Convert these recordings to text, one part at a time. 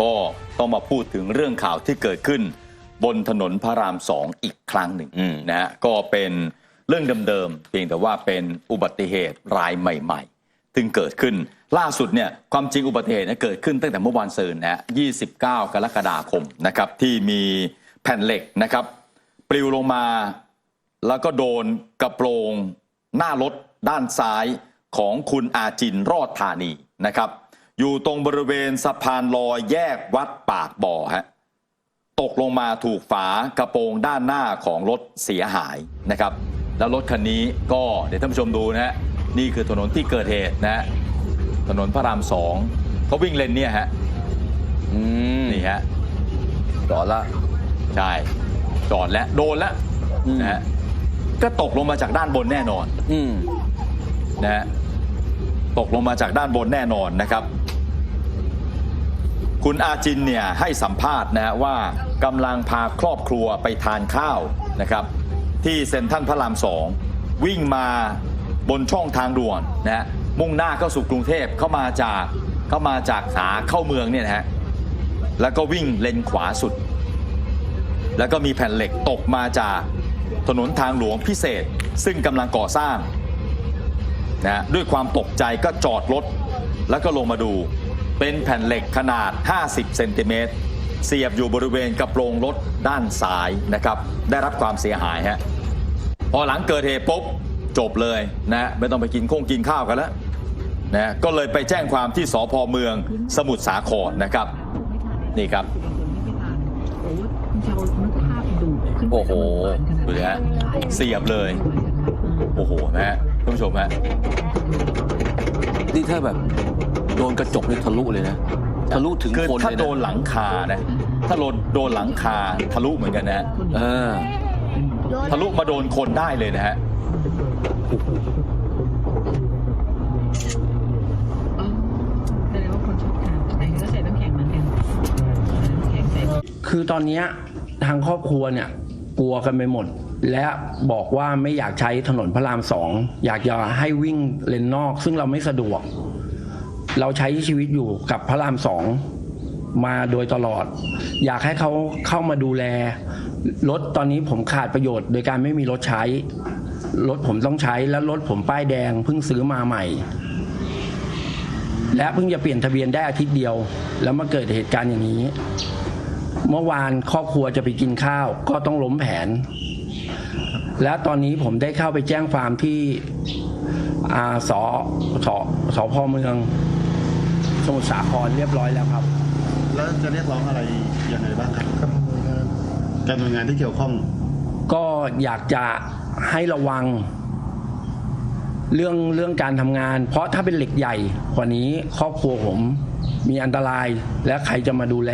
ก็ต้องมาพูดถึงเรื่องข่าวที่เกิดขึ้น บนถนนพระรามสองอีกครั้งหนึ่งอืมนะฮะก็เป็นเรื่องเดิมๆเพียงแต่ว่าเป็นอุบัติเหตุรายใหม่ๆซึ่งเกิดขึ้นล่าสุดเนี่ยความจริงอุบัติเหตุเนี่ยเกิดขึ้นตั้งแต่เมื่อวานซืนนะฮะ29 กรกฎาคมนะครับที่มีแผ่นเหล็กนะครับปลิวลงมา แล้วก็โดนกระโปรงหน้ารถด้านซ้ายของคุณอาจินรอดธานีนะครับ อยู่ตรงบริเวณสะพานลอยแยกวัดปากบ่อฮะตกลงมาถูกฝากระโปรงด้านหน้าของรถเสียหายนะครับ แล้วรถคันนี้ก็เดี๋ยวท่านผู้ชมดูนะฮะนี่คือถนนที่เกิดเหตุนะฮะถนนพระรามสองเขาวิ่งเลนเนี่ยฮะอืมนี่ฮะจอดละใช่จอดแล้วโดนแล้วอืมนะฮะก็ตกลงมาจากด้านบนแน่นอน อืม นะฮะตกลงมาจากด้านบนแน่นอนนะครับ คุณอาจินเนี่ยให้สัมภาษณ์นะว่ากำลังพาครอบครัวไปทานข้าวนะครับที่เซ็นทรัลพระรามสองวิ่งมาบนช่องทางด่วนนะฮะมุ่งหน้าเข้าสู่กรุงเทพเข้ามาจากเข้ามาจากขาเข้าเมืองเนี่ยนะฮะแล้วก็วิ่งเลนขวาสุด แล้วก็มีแผ่นเหล็กตกมาจากถนนทางหลวงพิเศษซึ่งกำลังก่อสร้างนะฮะด้วยความตกใจก็จอดรถแล้วก็ลงมาดู เป็นแผ่นเหล็กขนาด 50 เซนติเมตรเสียบอยู่บริเวณกระโปรงรถด้านซ้ายนะครับ ได้รับความเสียหายฮะพอหลังเกิดเหตุปุ๊บจบเลยนะไม่ต้องไปกินข้งกินข้าวกันแล้วนะก็เลยไปแจ้งความที่สพเมืองสมุทรสาครนะครับ นี่ครับ โอ้โหดูฮะเสียบเลย โอ้โหนะฮะท่านผู้ชมฮะนี่ถ้าแบบ ดนกระจกนี่ทะลุเลยนะทะลุถึงคือคนถ้าเลยโดนะนหลังคานะ ถ้าโดนโดนหลังคาทะลุเหมือนกันนะฮะเออ ทะลุมาโดนคนได้เลยนะฮะแสดงว่าคนชอบทานแต่ก็ใส่น้ำแข็งเหมือนกันน้ำแข็งใส่ คือตอนเนี้ยทางครอบครัวเนี่ยกลัวกันไปหมด และบอกว่าไม่อยากใช้ถนนพระรามสองอยากจะให้วิ่งเลนนอก ซึ่งเราไม่สะดวก เราใช้ชีวิตอยู่กับพระรามสองมาโดยตลอด อยากให้เขาเข้ามาดูแลรถตอนนี้ผมขาดประโยชน์ โดยการไม่มีรถใช้ รถผมต้องใช้แล้วรถผมป้ายแดงเพิ่งซื้อมาใหม่ และเพิ่งจะเปลี่ยนทะเบียนได้อาทิตย์เดียว แล้วมาเกิดเหตุการณ์อย่างนี้ เมื่อวานครอบครัวจะไปกินข้าว ก็ต้องล้มแผน และตอนนี้ผมได้เข้าไปแจ้งความที่อาสสสพเมือง สมุทรสาครเรียบร้อยแล้วครับ แล้วจะเรียกร้องอะไรยังไงบ้างครับการหน่วยงานที่เกี่ยวข้อง ก็อยากจะให้ระวัง เรื่องเรื่องการทำงาน เพราะถ้าเป็นเหล็กใหญ่กว่านี้ครอบครัวผมมีอันตรายและใครจะมาดูแล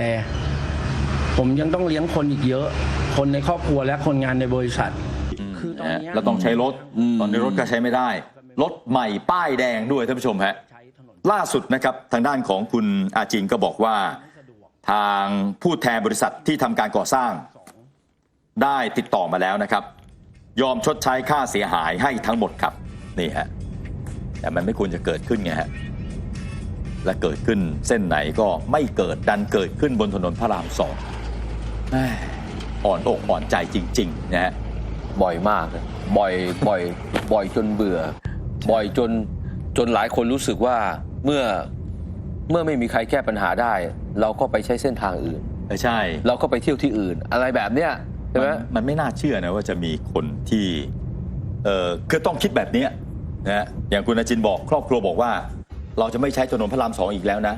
ผมยังต้องเลี้ยงคนอีกเยอะ คนในครอบครัวและคนงานในบริษัท คือตอนนะฮะเนี้ย เราต้องใช้รถ อืม ตอนนี้รถก็ใช้ไม่ได้ รถใหม่ป้ายแดงด้วยท่านผู้ชมฮะใช้ถนน ล่าสุดนะครับทางด้านของคุณอาจินก็บอกว่าทางผู้แทนบริษัทที่ทำการก่อสร้าง ได้ติดต่อมาแล้วนะครับ ยอมชดใช้ค่าเสียหายให้ทั้งหมดครับนี่ฮะแต่มันไม่ควรจะเกิดขึ้นไงฮะและเกิดขึ้นเส้นไหนก็ไม่เกิดดันเกิดขึ้นบนถนนพระรามสองอ่อนอกอ่อนใจจริงๆนะฮะบ่อยมากเลยบ่อยบ่อย บ่อยจนเบื่อ บ่อยจนจนหลายคนรู้สึกว่า เมื่อเมื่อไม่มีใครแก้ปัญหาได้ เราก็ไปใช้เส้นทางอื่น เออใช่เราก็ไปเที่ยวที่อื่น อะไรแบบเนี้ยใช่ไหมนมันไม่น่าเชื่อนะว่าจะมีคนที่เออคือต้องคิดแบบเนี้ยนะฮะอย่างคุณอาจินบอกครอบครัวบอกว่า เราจะไม่ใช้ถนนพระรามสองอีกแล้วนะ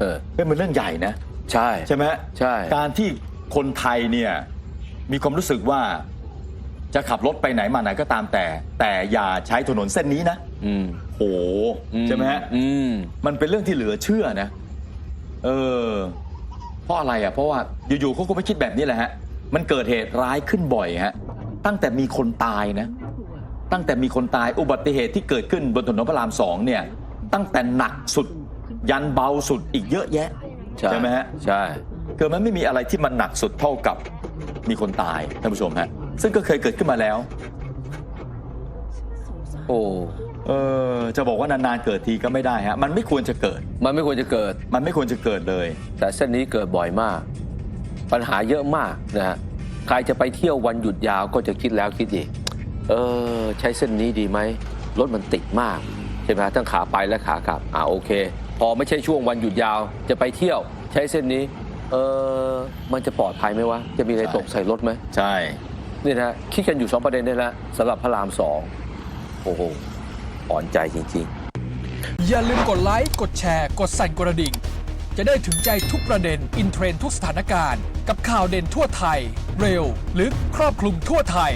เออเป็นเรื่องใหญ่นะ ใช่ ใช่ไหมใช่ การที่คนไทยเนี่ยมีความรู้สึกว่าจะขับรถไปไหนมาไหนก็ตามแต่ แต่อย่าใช้ถนนเส้นนี้นะ อืม โอ้โหใช่ไหมฮะอืมมันเป็นเรื่องที่เหลือเชื่อนะ เออ เพราะอะไรอะ เพราะว่าอยู่ๆเขาก็ไม่คิดแบบนี้แหละฮะ มันเกิดเหตุร้ายขึ้นบ่อยฮะ ตั้งแต่มีคนตายนะ ตั้งแต่มีคนตายอุบัติเหตุที่เกิดขึ้นบนถนนพระรามสองเนี่ย ตั้งแต่หนักสุด ยันเบาสุดอีกเยอะแยะ ใช่ไหมฮะ ใช่ คือมันไม่มีอะไรที่มันหนักสุดเท่ากับมีคนตายท่านผู้ชมฮะ ซึ่งก็เคยเกิดขึ้นมาแล้ว โอ้ เออจะบอกว่านานๆเกิดทีก็ไม่ได้ฮะมันไม่ควรจะเกิด มันไม่ควรจะเกิด มันไม่ควรจะเกิดเลย แต่เส้นนี้เกิดบ่อยมาก ปัญหาเยอะมากนะฮะใครจะไปเที่ยววันหยุดยาวก็จะคิดแล้วคิดอีกเออใช้เส้นนี้ดีไหมรถมันติดมากใช่ไหมฮะทั้งขาไปและขากลับอ่าโอเค พอไม่ใช่ช่วงวันหยุดยาวจะไปเที่ยว ใช้เส้นนี้ เออมันจะปลอดภัยไหมวะจะมีอะไรใช่ตกใส่รถไหมใช่ นี่นะฮะคิดกันอยู่สองประเด็นนี่แหละสำหรับพระรามสองโอ้โห อ่อนใจจริงๆ อย่าลืมกดไลค์ กดแชร์ กดสั่นกระดิ่ง จะได้ถึงใจทุกประเด็น อินเทรนด์ทุกสถานการณ์ กับข่าวเด่นทั่วไทย เร็ว ลึก ครอบคลุมทั่วไทย